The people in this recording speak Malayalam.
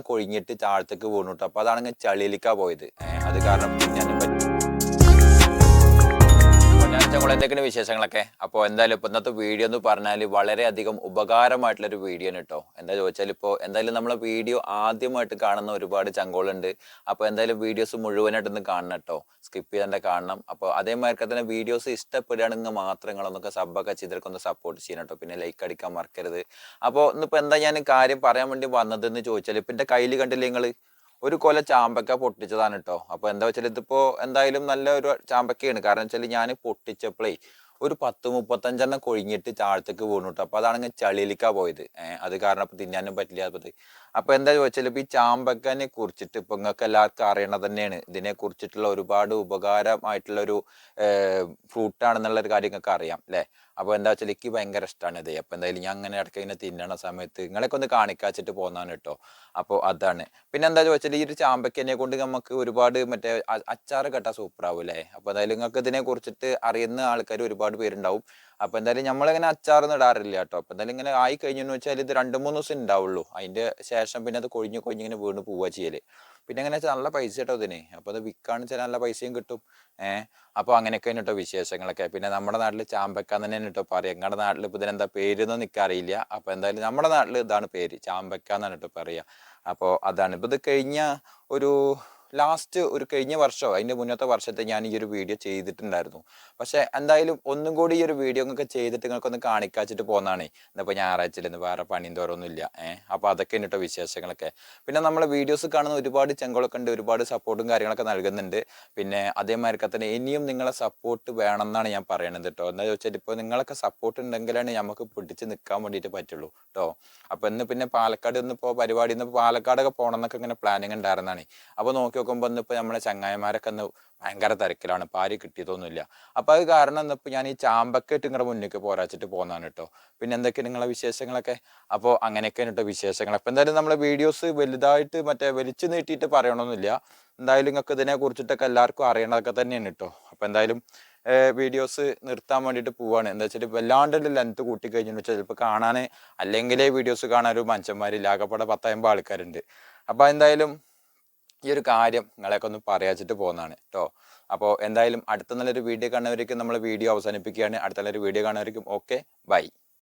കൊഴിഞ്ഞിട്ട് താഴത്തേക്ക് വീണിട്ടു അപ്പൊ അതാണെങ്കിൽ ചളിയിലേക്കാ പോയത്. അത് കാരണം ഞാൻ പറ്റി എന്തൊക്കെയാണ് വിശേഷങ്ങളൊക്കെ? അപ്പോൾ എന്തായാലും ഇപ്പൊ ഇന്നത്തെ വീഡിയോ എന്ന് പറഞ്ഞാൽ വളരെയധികം ഉപകാരമായിട്ടുള്ള ഒരു വീഡിയോ ആണ് കേട്ടോ. എന്താ ചോദിച്ചാൽ ഇപ്പോൾ എന്തായാലും നമ്മളെ വീഡിയോ ആദ്യമായിട്ട് കാണുന്ന ഒരുപാട് ചങ്കോളുണ്ട് അപ്പോൾ എന്തായാലും വീഡിയോസ് മുഴുവനായിട്ടൊന്ന് കാണണം കേട്ടോ. സ്കിപ്പ് ചെയ്യാണ്ട് കാണണം. അപ്പോൾ അതേമാതിരി തന്നെ വീഡിയോസ് ഇഷ്ടപ്പെടുകയാണെങ്കിൽ മാത്രം നിങ്ങളൊന്നൊക്കെ സബ്ബൊക്കെ ഒന്ന് സപ്പോർട്ട് ചെയ്യണം കേട്ടോ. പിന്നെ ലൈക്ക് അടിക്കാൻ മറക്കരുത്. അപ്പോൾ ഇന്നിപ്പോൾ എന്താ ഞാൻ കാര്യം പറയാൻ വേണ്ടി വന്നതെന്ന് ചോദിച്ചാൽ ഇപ്പം എന്റെ കയ്യിൽ കണ്ടില്ലേ നിങ്ങൾ ഒരു കൊല ചാമ്പക്ക പൊട്ടിച്ചതാണ് കേട്ടോ അപ്പൊ എന്താ വെച്ചാൽ ഇതിപ്പോ എന്തായാലും നല്ല ഒരു ചാമ്പക്കയാണ്. കാരണം വെച്ചാൽ ഞാൻ പൊട്ടിച്ചപ്പോഴേ ഒരു പത്ത് മുപ്പത്തഞ്ചെണ്ണം കൊഴിഞ്ഞിട്ട് താഴത്തേക്ക് വീണു കേട്ടോ അപ്പൊ അതാണെങ്കിൽ ചളിയിലേക്കാ പോയത്. അത് കാരണം അപ്പൊ തിന്നാനും പറ്റില്ല അപ്പോൾ അപ്പൊ എന്താ ചോദിച്ചാൽ ഇപ്പൊ ഈ ചാമ്പക്കനെ കുറിച്ചിട്ട് ഇപ്പൊ നിങ്ങൾക്ക് എല്ലാവർക്കും അറിയണത് തന്നെയാണ്. ഇതിനെ കുറിച്ചിട്ടുള്ള ഒരുപാട് ഉപകാരമായിട്ടുള്ള ഒരു ഫ്രൂട്ട് ആണെന്നുള്ള ഒരു കാര്യം നിങ്ങൾക്ക് അറിയാം അല്ലേ അപ്പോൾ എന്താ വെച്ചാൽ എനിക്ക് ഭയങ്കര ഇഷ്ടമാണ് ഇത്. അപ്പോൾ എന്തായാലും ഞാൻ അങ്ങനെ ഇടയ്ക്ക് ഇങ്ങനെ തിന്നണ സമയത്ത് നിങ്ങളൊക്കെ ഒന്ന് കാണിക്കാച്ചിട്ട് പോന്നാണ് കേട്ടോ അപ്പോൾ അതാണ്. പിന്നെ എന്താ ചോദിച്ചാൽ ഈ ഒരു ചാമ്പക്കനെ കൊണ്ട് നമുക്ക് ഒരുപാട് മറ്റേ അച്ചാറ് കെട്ടാ സൂപ്പർ ആവും അല്ലേ അപ്പോൾ എന്തായാലും നിങ്ങൾക്ക് ഇതിനെ കുറിച്ചിട്ട് അറിയുന്ന ആൾക്കാർ ഒരുപാട് പേരുണ്ടാവും. അപ്പൊ എന്തായാലും നമ്മളിങ്ങനെ അച്ചാറൊന്നും ഇടാറില്ല കേട്ടോ. അപ്പൊ എന്തായാലും ഇങ്ങനെ ആയി കഴിഞ്ഞെന്ന് വെച്ചാൽ ഇത് രണ്ട് മൂന്ന് ദിവസം ഉണ്ടാവുള്ളൂ അതിന്റെ ശേഷം പിന്നെ അത് കൊഴിഞ്ഞ് കൊഴിഞ്ഞ് ഇങ്ങനെ വീണ് പോവുക ചെയ്യൽ. പിന്നെ എങ്ങനെ വെച്ചാൽ നല്ല പൈസ കേട്ടോ ഇതിന്. അപ്പൊ അത് വിൽക്കാന്ന് വെച്ചാൽ നല്ല പൈസയും കിട്ടും. ഏഹ് അപ്പൊ അങ്ങനെയൊക്കെ കേട്ടോ വിശേഷങ്ങളൊക്കെ. പിന്നെ നമ്മുടെ നാട്ടിൽ ചാമ്പക്ക തന്നെ കേട്ടോ പറയാം ഞങ്ങളുടെ നാട്ടിൽ ഇപ്പൊ ഇതിനെന്താ പേരൊന്നും എനിക്കറിയില്ല അപ്പൊ എന്തായാലും നമ്മുടെ നാട്ടിൽ ഇതാണ് പേര്. ചാമ്പക്ക എന്നാണ് കേട്ടോ പറയാ അപ്പോൾ അതാണ്. ഇപ്പൊ ഇത് കഴിഞ്ഞ ഒരു ലാസ്റ്റ് ഒരു കഴിഞ്ഞ വർഷമോ അതിന്റെ മുന്നത്തെ വർഷത്തെ ഞാൻ ഈ ഒരു വീഡിയോ ചെയ്തിട്ടുണ്ടായിരുന്നു. പക്ഷേ എന്തായാലും ഒന്നും കൂടി ഈ ഒരു വീഡിയോ ഒക്കെ ചെയ്തിട്ട് നിങ്ങൾക്കൊന്ന് കാണിക്കാച്ചിട്ട് പോകുന്നതാണ് ഇന്നിപ്പോൾ ഞായറാഴ്ചയിൽ ഇന്ന് വേറെ പണിയും തോറൊന്നും ഇല്ല. ഏഹ് അപ്പോൾ അതൊക്കെ കേട്ടോ വിശേഷങ്ങളൊക്കെ. പിന്നെ നമ്മളെ വീഡിയോസ് കാണുന്ന ഒരുപാട് ചെങ്കളൊക്കെ ഉണ്ട് ഒരുപാട് സപ്പോർട്ടും കാര്യങ്ങളൊക്കെ നൽകുന്നുണ്ട്. പിന്നെ അതേമാതിരി തന്നെ ഇനിയും നിങ്ങളെ സപ്പോർട്ട് വേണം എന്നാണ് ഞാൻ പറയണത് കേട്ടോ എന്താ ചോദിച്ചാൽ ഇപ്പോൾ നിങ്ങളൊക്കെ സപ്പോർട്ട് ഉണ്ടെങ്കിലാണ് നമുക്ക് പിടിച്ച് നിൽക്കാൻ വേണ്ടിയിട്ട് പറ്റുള്ളൂ കേട്ടോ അപ്പോൾ ഇന്ന് പിന്നെ പാലക്കാട് ഇന്നിപ്പോൾ പരിപാടി ഇന്ന് പാലക്കാടൊക്കെ പോകണം എന്നൊക്കെ ഇങ്ങനെ പ്ലാനിങ് ഉണ്ടായിരുന്നതാണ് അപ്പോൾ നോക്കി നോക്കുമ്പോൾ ഇന്നിപ്പോൾ നമ്മളെ ചങ്ങായിമാരൊക്കെ ഒന്ന് ഭയങ്കര തിരക്കിലാണ്. ഇപ്പോൾ ആരും കിട്ടിയതൊന്നുമില്ല. അപ്പോൾ അത് കാരണം ഇന്നിപ്പോൾ ഞാൻ ഈ ചാമ്പക്കായിട്ട് നിങ്ങളുടെ മുന്നിലേക്ക് പോരാച്ചിട്ട് പോകുന്നതാണ് കേട്ടോ പിന്നെ എന്തൊക്കെ നിങ്ങളെ വിശേഷങ്ങളൊക്കെ? അപ്പോൾ അങ്ങനെയൊക്കെയാണ് കേട്ടോ വിശേഷങ്ങൾ അപ്പോൾ എന്തായാലും നമ്മളെ വീഡിയോസ് വലുതായിട്ട് മറ്റേ വലിച്ചു നീട്ടിയിട്ട് പറയണമെന്നില്ല എന്തായാലും നിങ്ങൾക്ക് ഇതിനെ കുറിച്ചിട്ടൊക്കെ എല്ലാവർക്കും അറിയണതൊക്കെ തന്നെയാണ് കേട്ടോ അപ്പോൾ എന്തായാലും വീഡിയോസ് നിർത്താൻ വേണ്ടിയിട്ട് പോവാണ്. എന്താ വെച്ചാൽ വല്ലാണ്ട് ലെങ്ത് കൂട്ടി കഴിഞ്ഞു വെച്ചാൽ ചിലപ്പോൾ കാണാൻ അല്ലെങ്കിലേ വീഡിയോസ് കാണാൻ ഒരു മനുഷ്യന്മാരില്ല ആകെപ്പാടെ പത്തമ്പത് ആൾക്കാരുണ്ട്. അപ്പോൾ എന്തായാലും ഈ ഒരു കാര്യം നിങ്ങളെയൊക്കെ ഒന്ന് പറയാച്ചിട്ട് പോകുന്നതാണ് കേട്ടോ അപ്പോൾ എന്തായാലും അടുത്ത നല്ലൊരു വീഡിയോ കാണുന്നവരേക്കും നമ്മൾ വീഡിയോ അവസാനിപ്പിക്കുകയാണ്. അടുത്ത നല്ലൊരു വീഡിയോ കാണുന്നവരേക്കും ഓക്കെ. ബൈ.